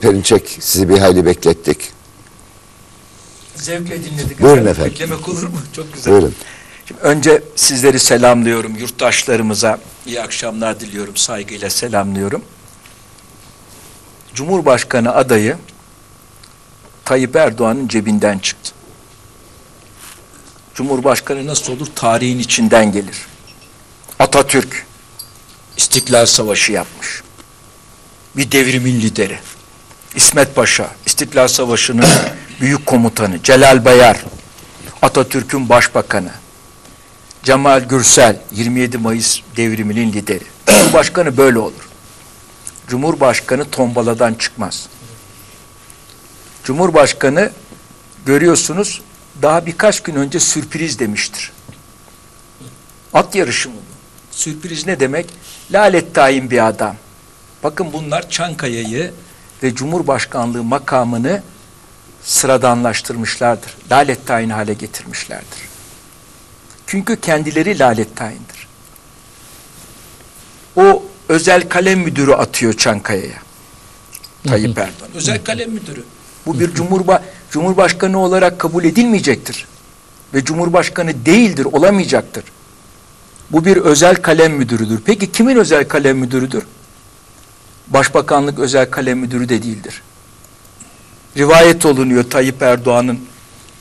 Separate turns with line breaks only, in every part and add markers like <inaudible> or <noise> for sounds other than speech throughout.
Perinçek sizi bir hayli beklettik.
Zevkle dinledik.
Buyurun efendim.
Beklemek olur mu? Çok güzel.
Buyurun.
Şimdi önce sizleri selamlıyorum. Yurttaşlarımıza iyi akşamlar diliyorum. Saygıyla selamlıyorum. Cumhurbaşkanı adayı Tayyip Erdoğan'ın cebinden çıktı. Cumhurbaşkanı nasıl olur? Tarihin içinden gelir. Atatürk İstiklal Savaşı yapmış. Bir devrimin lideri. İsmet Paşa, İstiklal Savaşı'nın <clears throat> büyük komutanı, Celal Bayar, Atatürk'ün başbakanı, Cemal Gürsel, 27 Mayıs devriminin lideri. <clears throat> Cumhurbaşkanı böyle olur. Cumhurbaşkanı tombaladan çıkmaz. Cumhurbaşkanı görüyorsunuz daha birkaç gün önce sürpriz demiştir. At yarışı mı? Sürpriz ne demek? Lalet tayin bir adam. Bakın bunlar Çankaya'yı ve Cumhurbaşkanlığı makamını sıradanlaştırmışlardır. Lalet tayin hale getirmişlerdir. Çünkü kendileri lalet tayindir. O özel kalem müdürü atıyor Çankaya'ya. Tayyip Erdoğan. Özel kalem müdürü. Bu bir cumhurba cumhurbaşkanı olarak kabul edilmeyecektir. Ve cumhurbaşkanı değildir, olamayacaktır. Bu bir özel kalem müdürüdür. Peki kimin özel kalem müdürüdür? Başbakanlık özel kalem müdürü de değildir. Rivayet olunuyor Tayyip Erdoğan'ın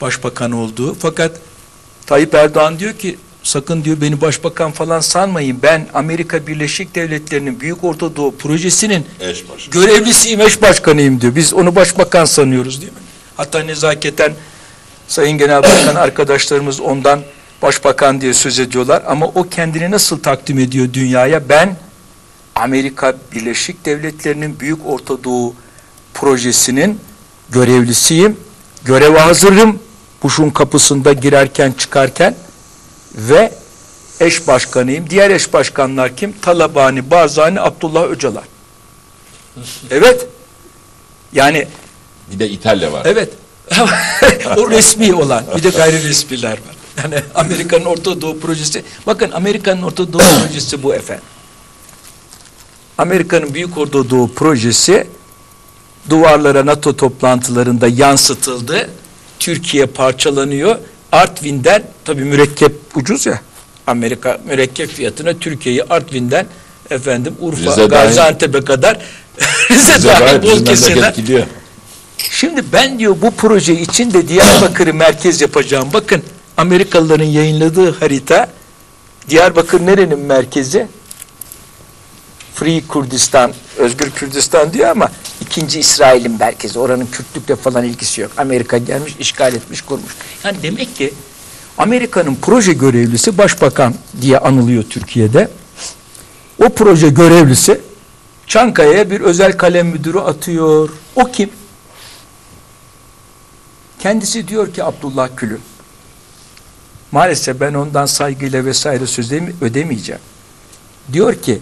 başbakan olduğu. Fakat Tayyip Erdoğan diyor ki sakın diyor beni başbakan falan sanmayın. Ben Amerika Birleşik Devletleri'nin Büyük Orta Doğu Projesi'nin
Eş
görevlisiyim, eş başkanıyım diyor. Biz onu başbakan sanıyoruz değil mi? Hatta nezaketen Sayın Genel Başkan <coughs> arkadaşlarımız ondan başbakan diye söz ediyorlar. Ama o kendini nasıl takdim ediyor dünyaya? Ben Amerika Birleşik Devletleri'nin Büyük Orta Doğu Projesi'nin görevlisiyim. Göreve hazırım. Bush'un kapısında girerken çıkarken ve eş başkanıyım. Diğer eş başkanlar kim? Talabani, Barzani, Abdullah Öcalan. Evet. Yani
Bir de İtalya var.
evet. <laughs> o resmi olan. Bir de gayri resmiler var. Yani Amerika'nın Orta Doğu projesi. Bakın Amerika'nın Orta Doğu projesi bu efendim. Amerika'nın Büyük Orta Doğu projesi duvarlara NATO toplantılarında yansıtıldı. Türkiye parçalanıyor. Artvin'den tabii mürekkep ucuz ya. Amerika mürekkep fiyatına Türkiye'yi Artvin'den efendim Urfa,
Rize.
Gaziantep'e kadar <laughs> Rize,
Bize
dahil bol
gidiyor.
Şimdi ben diyor bu proje için de Diyarbakır'ı merkez yapacağım. Bakın Amerikalıların yayınladığı harita Diyarbakır nerenin merkezi? Free Kürdistan, Özgür Kürdistan diyor ama ikinci İsrail'in merkezi. Oranın Kürtlükle falan ilgisi yok. Amerika gelmiş, işgal etmiş, kurmuş. Yani demek ki Amerika'nın proje görevlisi başbakan diye anılıyor Türkiye'de. O proje görevlisi Çankaya'ya bir özel kalem müdürü atıyor. O kim? Kendisi diyor ki Abdullah Gül'ü. Maalesef ben ondan saygıyla vesaire sözlerimi ödemeyeceğim. Diyor ki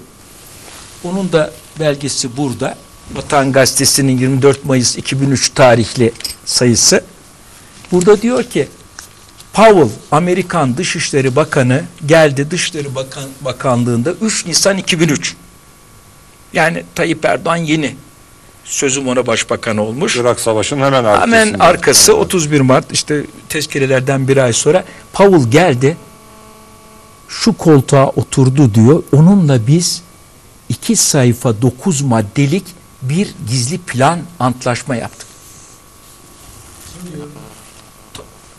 onun da belgesi burada. Vatan Gazetesi'nin 24 Mayıs 2003 tarihli sayısı. Burada diyor ki Powell Amerikan Dışişleri Bakanı geldi Dışişleri Bakan, Bakanlığında 3 Nisan 2003. Yani Tayyip Erdoğan yeni sözüm ona başbakan olmuş.
Irak Savaşı'nın hemen arkasında.
Hemen arkası 31 Mart işte tezkerelerden bir ay sonra Powell geldi şu koltuğa oturdu diyor. Onunla biz iki sayfa dokuz maddelik bir gizli plan antlaşma yaptık.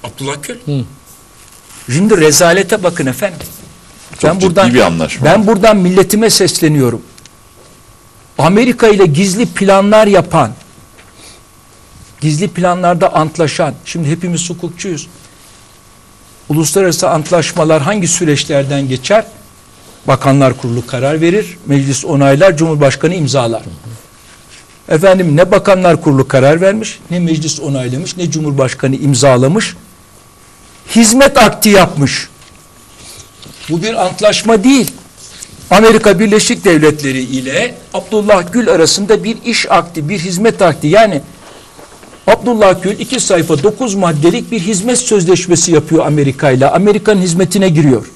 Abdullah Gül. Şimdi rezalete bakın efendim.
Çok ciddi bir anlaşma.
Ben buradan milletime sesleniyorum. Amerika ile gizli planlar yapan, gizli planlarda antlaşan, şimdi hepimiz hukukçuyuz. Uluslararası antlaşmalar hangi süreçlerden geçer? Bakanlar Kurulu karar verir, meclis onaylar, Cumhurbaşkanı imzalar. Efendim ne Bakanlar Kurulu karar vermiş, ne meclis onaylamış, ne Cumhurbaşkanı imzalamış. Hizmet akti yapmış. Bu bir antlaşma değil. Amerika Birleşik Devletleri ile Abdullah Gül arasında bir iş akdi, bir hizmet akdi. Yani Abdullah Gül iki sayfa dokuz maddelik bir hizmet sözleşmesi yapıyor Amerika ile. Amerika'nın hizmetine giriyor.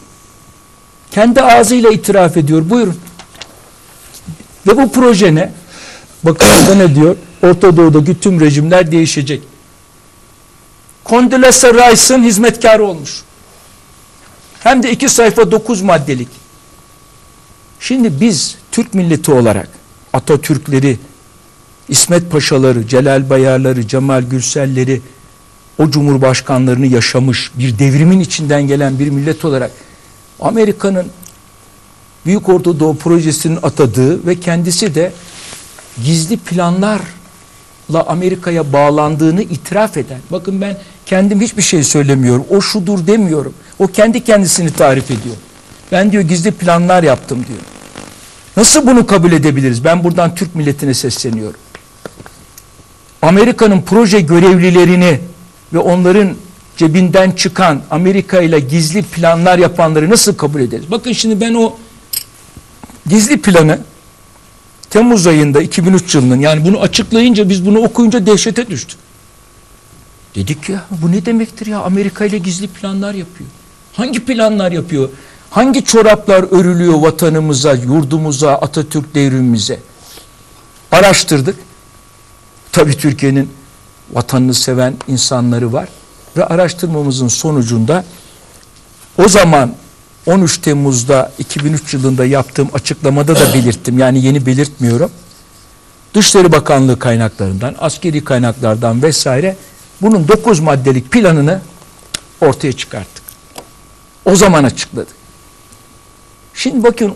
Kendi ağzıyla itiraf ediyor. Buyurun. Ve bu proje ne? Bakın burada ne diyor? Orta Doğu'daki tüm rejimler değişecek. Condoleezza Rice'ın hizmetkarı olmuş. Hem de iki sayfa dokuz maddelik. Şimdi biz Türk milleti olarak Atatürkleri, İsmet Paşaları, Celal Bayarları, Cemal Gürselleri, o cumhurbaşkanlarını yaşamış bir devrimin içinden gelen bir millet olarak Amerika'nın Büyük Orta Doğu projesinin atadığı ve kendisi de gizli planlarla Amerika'ya bağlandığını itiraf eden. Bakın ben kendim hiçbir şey söylemiyorum. O şudur demiyorum. O kendi kendisini tarif ediyor. Ben diyor gizli planlar yaptım diyor. Nasıl bunu kabul edebiliriz? Ben buradan Türk milletine sesleniyorum. Amerika'nın proje görevlilerini ve onların cebinden çıkan Amerika ile gizli planlar yapanları nasıl kabul ederiz? Bakın şimdi ben o gizli planı Temmuz ayında 2003 yılının yani bunu açıklayınca biz bunu okuyunca dehşete düştük. Dedik ya bu ne demektir ya Amerika ile gizli planlar yapıyor. Hangi planlar yapıyor? Hangi çoraplar örülüyor vatanımıza, yurdumuza, Atatürk devrimimize? Araştırdık. Tabii Türkiye'nin vatanını seven insanları var. Ve araştırmamızın sonucunda o zaman 13 Temmuz'da 2003 yılında yaptığım açıklamada da belirttim. Yani yeni belirtmiyorum. Dışişleri Bakanlığı kaynaklarından, askeri kaynaklardan vesaire bunun 9 maddelik planını ortaya çıkarttık. O zaman açıkladık. Şimdi bakın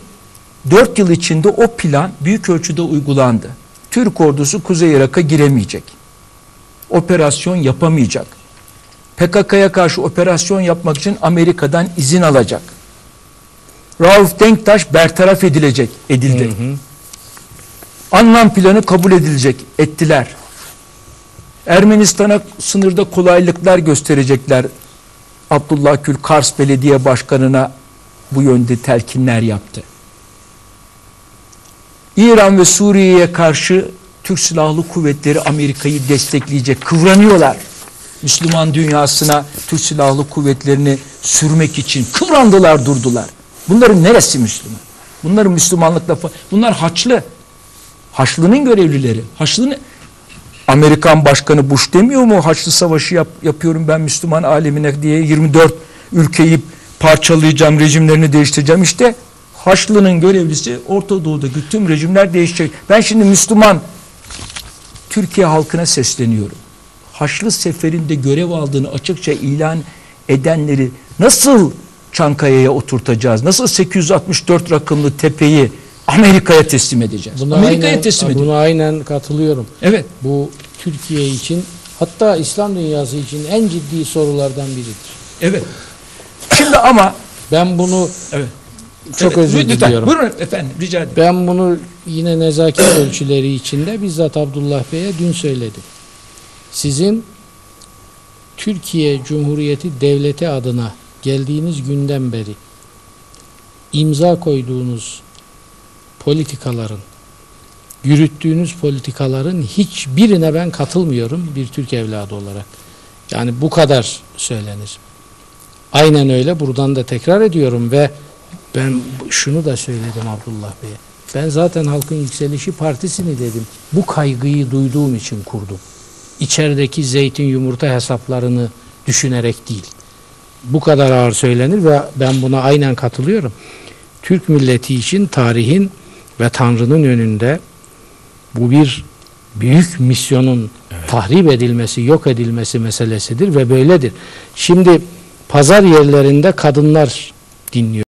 4 yıl içinde o plan büyük ölçüde uygulandı. Türk ordusu Kuzey Irak'a giremeyecek. Operasyon yapamayacak. PKK'ya karşı operasyon yapmak için Amerika'dan izin alacak. Rauf Denktaş bertaraf edilecek, edildi. Anlam planı kabul edilecek, ettiler. Ermenistan'a sınırda kolaylıklar gösterecekler. Abdullah Gül Kars Belediye Başkanı'na bu yönde telkinler yaptı. İran ve Suriye'ye karşı Türk Silahlı Kuvvetleri Amerika'yı destekleyecek. Kıvranıyorlar. Müslüman dünyasına Türk Silahlı Kuvvetlerini sürmek için kıvrandılar durdular. Bunların neresi Müslüman? Bunların Müslümanlıkla fa- bunlar Haçlı. Haçlı'nın görevlileri. Haçlı'nın Amerikan Başkanı Bush demiyor mu Haçlı Savaşı yap, yapıyorum ben Müslüman alemine diye 24 ülkeyi parçalayacağım, rejimlerini değiştireceğim. İşte Haçlı'nın görevlisi Orta Doğu'daki tüm rejimler değişecek. Ben şimdi Müslüman Türkiye halkına sesleniyorum. Haçlı seferinde görev aldığını açıkça ilan edenleri nasıl Çankaya'ya oturtacağız? Nasıl 864 rakımlı tepeyi Amerika'ya teslim edeceğiz?
Buna
Amerika'ya
aynen,
teslim edeceğiz.
Buna aynen katılıyorum.
Evet.
Bu Türkiye için hatta İslam dünyası için en ciddi sorulardan biridir.
Evet. Şimdi ama
Ben bunu
evet.
çok
Evet,
özür
lütfen,
diliyorum.
Buyurun efendim rica ederim.
Ben bunu yine nezaket ölçüleri içinde bizzat Abdullah Bey'e dün söyledim. Sizin Türkiye Cumhuriyeti Devleti adına geldiğiniz günden beri imza koyduğunuz politikaların, yürüttüğünüz politikaların hiçbirine ben katılmıyorum bir Türk evladı olarak. Yani bu kadar söylenir. Aynen öyle buradan da tekrar ediyorum ve ben şunu da söyledim Abdullah Bey'e. Ben zaten Halkın Yükselişi Partisi'ni dedim. Bu kaygıyı duyduğum için kurdum. İçerideki zeytin yumurta hesaplarını düşünerek değil. Bu kadar ağır söylenir ve ben buna aynen katılıyorum. Türk milleti için tarihin ve Tanrı'nın önünde bu bir büyük misyonun tahrip edilmesi, yok edilmesi meselesidir ve böyledir. Şimdi pazar yerlerinde kadınlar dinliyor.